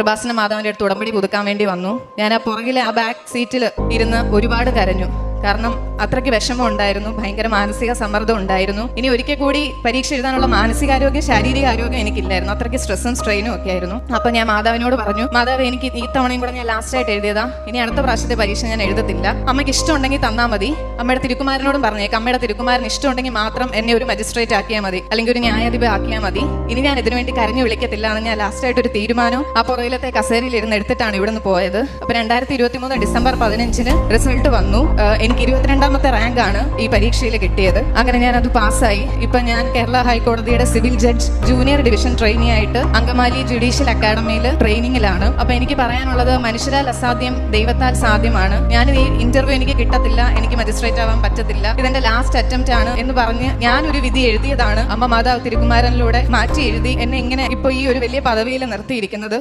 കൃപാസന മാതാവിന്റെ അടുത്ത് ഉടമ്പടി പുതുക്കാൻ വേണ്ടി വന്നു. ഞാൻ ആ പുറകിലെ ആ ബാക്ക് സീറ്റിൽ ഇരുന്ന് ഒരുപാട് കരഞ്ഞു. കാരണം അത്രയ്ക്ക് വിഷമം ഉണ്ടായിരുന്നു ഭയങ്കര മാനസിക സമ്മർദ്ദം ഉണ്ടായിരുന്നു. ഇനി ഒരിക്കൽ കൂടി പരീക്ഷ എഴുതാനുള്ള മാനസികാരോഗ്യം ശാരീരിക ആരോഗ്യം എനിക്കില്ലായിരുന്നു. അത്രയ്ക്ക് സ്ട്രെസ്സും സ്ട്രെയിനും ഒക്കെ ആയിരുന്നു. അപ്പൊ ഞാൻ മാതാവിനോട് പറഞ്ഞു മാതാവ് എനിക്ക് ഈ തവണയും കൂടെ ഞാൻ ലാസ്റ്റ് ആയിട്ട് എഴുതിയതാ. ഇനി അടുത്ത പ്രാവശ്യത്തെ പരീക്ഷ ഞാൻ എഴുതത്തില്ല. അമ്മയ്ക്ക് ഇഷ്ടമുണ്ടെങ്കിൽ തന്നാൽ മതി. അമ്മയുടെ തിരുക്കുമാരനോടും പറഞ്ഞേക്ക്. അമ്മയുടെ തിരുക്കുമാരൻ ഇഷ്ടമുണ്ടെങ്കിൽ മാത്രം എന്നെ ഒരു മജിസ്ട്രേറ്റ് ആക്കിയാൽ മതി. അല്ലെങ്കിൽ ഒരു ന്യായാധിപ ആക്കിയാൽ മതി. ഇനി ഞാൻ ഇതിനു വേണ്ടി കരഞ്ഞു വിളിക്കത്തില്ല എന്ന് ഞാൻ ലാസ്റ്റ് ആയിട്ട് ഒരു തീരുമാനം ആ പുറയിലത്തെ കസേരയിൽ ഇരുന്ന് എടുത്തിട്ടാണ് ഇവിടുന്ന് പോയത്. അപ്പൊ രണ്ടായിരത്തി ഇരുപത്തി മൂന്ന് ഡിസംബർ പതിനഞ്ചിന് റിസൾട്ട് വന്നു. എനിക്ക് ഇരുപത്തിരണ്ടാമത്തെ റാങ്ക് ആണ് ഈ പരീക്ഷയിൽ കിട്ടിയത്. അങ്ങനെ ഞാൻ അത് പാസ്സായി. ഇപ്പൊ ഞാൻ കേരള ഹൈക്കോടതിയുടെ civil judge junior division trainee ആയിട്ട് അങ്കമാലി ജുഡീഷ്യൽ അക്കാഡമിയിൽ ട്രെയിനിങ്ങിലാണ്. അപ്പൊ എനിക്ക് പറയാനുള്ളത് മനുഷ്യരാൽ അസാധ്യം ദൈവത്താൽ സാധ്യമാണ്. ഞാൻ ഈ ഇന്റർവ്യൂ എനിക്ക് കിട്ടത്തില്ല എനിക്ക് മജിസ്ട്രേറ്റ് ആവാൻ പറ്റത്തില്ല. ഇതെന്റെ ലാസ്റ്റ് അറ്റംപ്റ്റ് ആണ് എന്ന് പറഞ്ഞ് ഞാൻ ഒരു വിധി എഴുതിയതാണ്. അമ്മ മാതാവ് തിരുകുമാരനിലൂടെ മാറ്റി എഴുതി എന്നെ ഇങ്ങനെ ഇപ്പൊ ഈ ഒരു വലിയ പദവിയിൽ നിർത്തിയിരിക്കുന്നത്.